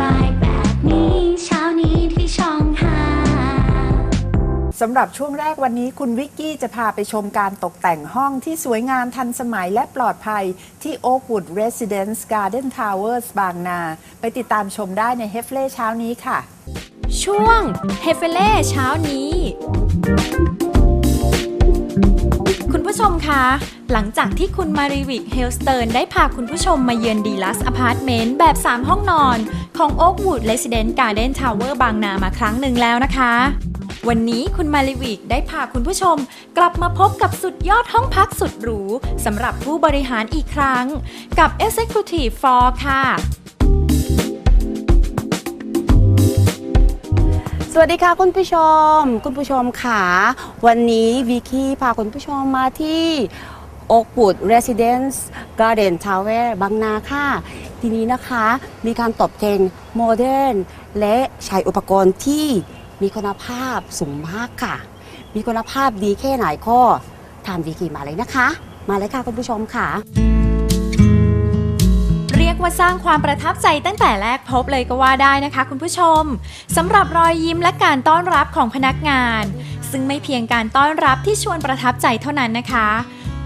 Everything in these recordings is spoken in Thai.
บายแบบนี้เช้านี้ที่ช่องหา สำหรับช่วงแรกวันนี้คุณวิกกี้จะพาไปชมการตกแต่งห้องที่สวยงามทันสมัยและปลอดภัยที่ Oakwood Residence Garden Towers บางนา ไปติดตามชมได้ในเฮฟเล่เช้านี้ค่ะ ช่วงเฮฟเฟเล่เช้านี้ ผู้ชมคะ หลังจากที่คุณมาริวิกเฮลสเติร์ได้พาคุณผู้ชมมาเยือนดีลัสอพาร์ตเมนต์แบบ 3 ห้องนอน ของ Oakwood Residence Garden Tower บางนามาครั้งหนึ่งแล้วนะคะ วันนี้คุณมาริวิกได้พาคุณผู้ชม กลับมาพบกับสุดยอดห้องพักสุดหรูสำหรับผู้บริหารอีกครั้ง กับ Executive Floor ค่ะ สวัสดีค่ะคุณผู้ชม คุณผู้ชมค่ะ วันนี้วิกี้พาคุณผู้ชมมาที่ Oakwood Residence Garden Tower บางนาค่ะ ทีนี้นะคะมีการตบแต่งโมเดิร์นและใช้อุปกรณ์ที่มีคุณภาพสูงมากค่ะ มีคุณภาพดีแค่ไหนก็ตามวิกี้มาเลยนะคะ มาเลยค่ะคุณผู้ชมค่ะ กว่าสร้างความประทับใจตั้งแต่แรกพบเลยก็ว่าได้นะคะ คุณผู้ชมสำหรับรอยยิ้มและการต้อนรับของพนักงาน ซึ่งไม่เพียงการต้อนรับที่ชวนประทับใจเท่านั้นนะคะ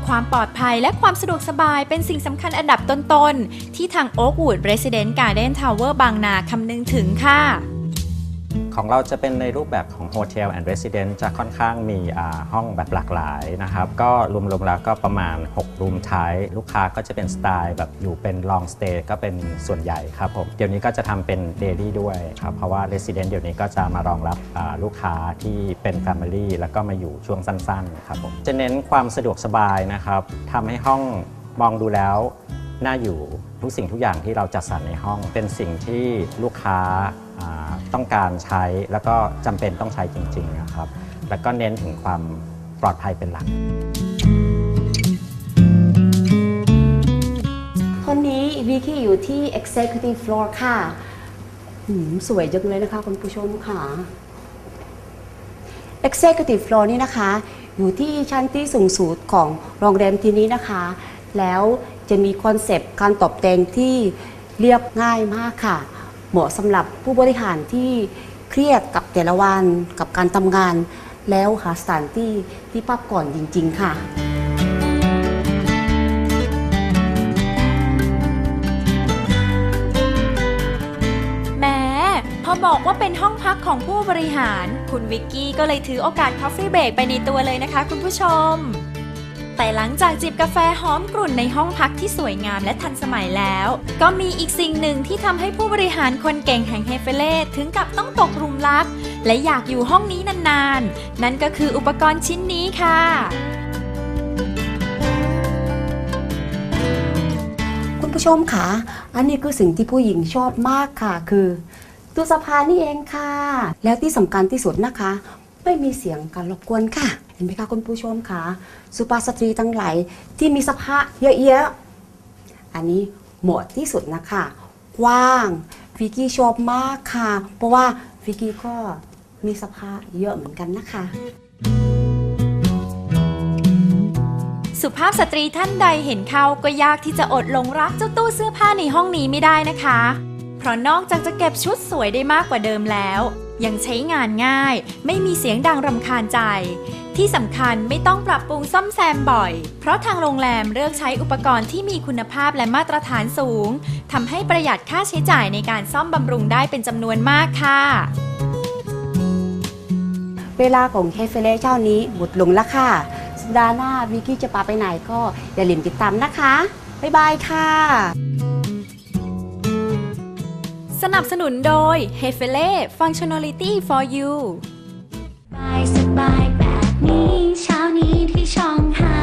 ความปลอดภัยและความสะดวกสบายเป็นสิ่งสำคัญอันดับต้นๆ ที่ทาง Oakwood Residence Garden Tower บางนาคำนึงถึงค่ะ ของเราจะเป็นในรูปแบบของโฮเทลแอนด์เรสซิเดนต์จะค่อนข้างมีห้องแบบหลากหลายนะครับ ก็รวมๆแล้วก็ประมาณ 6 รูมท้าย ลูกค้าก็จะเป็นสไตล์แบบอยู่เป็นลองสเตย์ก็เป็นส่วนใหญ่ครับผมเดี๋ยวนี้ก็จะทำเป็นเดลี่ด้วยครับ เพราะว่าเรสซิเดนต์เดี๋ยวนี้ก็จะมารองรับลูกค้าที่เป็นแฟมิลี่แล้วก็มาอยู่ช่วงสั้นๆครับผมจะเน้นความสะดวกสบายนะครับทำให้ห้องมองดูแล้วน่าอยู่ทุกสิ่งทุกอย่างที่เราจัดสรรในห้อง เป็นสิ่งที่ลูกค้า ต้องการใช้แล้วก็จำเป็นต้องใช้จริงๆนะครับ แล้วก็เน้นถึงความปลอดภัยเป็นหลักคนนี้วิกกี้อยู่ที่ Executive Floor ค่ะหืมสวยจังเลยนะคะคุณผู้ชมค่ะ Executive Floor นี่นะคะ อยู่ที่ชั้นที่สูงสุดของโรงแรมที่นี้นะคะ แล้วจะมีคอนเซปต์การตกแต่งที่เรียบง่ายมากค่ะ เหมาะสำหรับผู้บริหารที่เครียดกับแต่ละวันกับการทำงาน แล้วหาสถานที่ที่พักก่อนจริง ๆ ค่ะ แหม้พอบอกว่าเป็นห้องพักของผู้บริหาร คุณวิกกี้ก็เลยถือโอกาส Coffee Break ไปในตัวเลยนะคะคุณผู้ชม แต่หลังจากจิบกาแฟหอมกลุ่นในห้องพักที่สวยงามและทันสมัยแล้ว ก็มีอีกสิ่งหนึ่งที่ทำให้ผู้บริหารคนเก่งแห่งเฮเฟเล่ถึงกับต้องตกหลุมรัก และอยากอยู่ห้องนี้นานๆ นั่นก็คืออุปกรณ์ชิ้นนี้ค่ะคุณผู้ชมค่ะ อันนี้คือสิ่งที่ผู้หญิงชอบมากค่ะ คือตู้สภานี่เองค่ะ แล้วที่สำคัญที่สุดนะคะ ไม่มีเสียงการรบกวนค่ะ ห็นไหมคะคุณผู้ชมค่ะสุภาพสตรีทั้งหลายที่มีสภาเยอะๆ อันนี้เหมาะที่สุดนะคะกว้างฟิกกี้ชอบมากค่ะ เพราะว่าฟิกกี้ก็มีสภาเยอะเหมือนกันนะคะ สุภาพสตรีท่านใดเห็นเขาก็ยากที่จะอดหลงรักเจ้าตู้เสื้อผ้าในห้องนี้ไม่ได้นะคะ เพราะนอกจากจะเก็บชุดสวยได้มากกว่าเดิมแล้วยังใช้งานง่าย ไม่มีเสียงดังรำคาญใจ ที่สำคัญไม่ต้องปรับปรุงซ่อมแซมบ่อย เพราะทางโรงแรมเลือกใช้อุปกรณ์ที่มีคุณภาพและมาตรฐานสูงทำให้ประหยัดค่าใช้จ่ายในการซ่อมบำรุงได้เป็นจำนวนมากค่ะ เวลาของเฮฟเฟเล่เช้านี้หมดลงแล้วค่ะ สัปดาห์หน้าวิกกี้จะพาไปไหนก็อย่าลืมติดตามนะคะ บ๊ายบายค่ะ สนับสนุนโดย h e f e l e Functionality for You สบายสบายแบบ นี้เช้านี้ที่ช่องห้า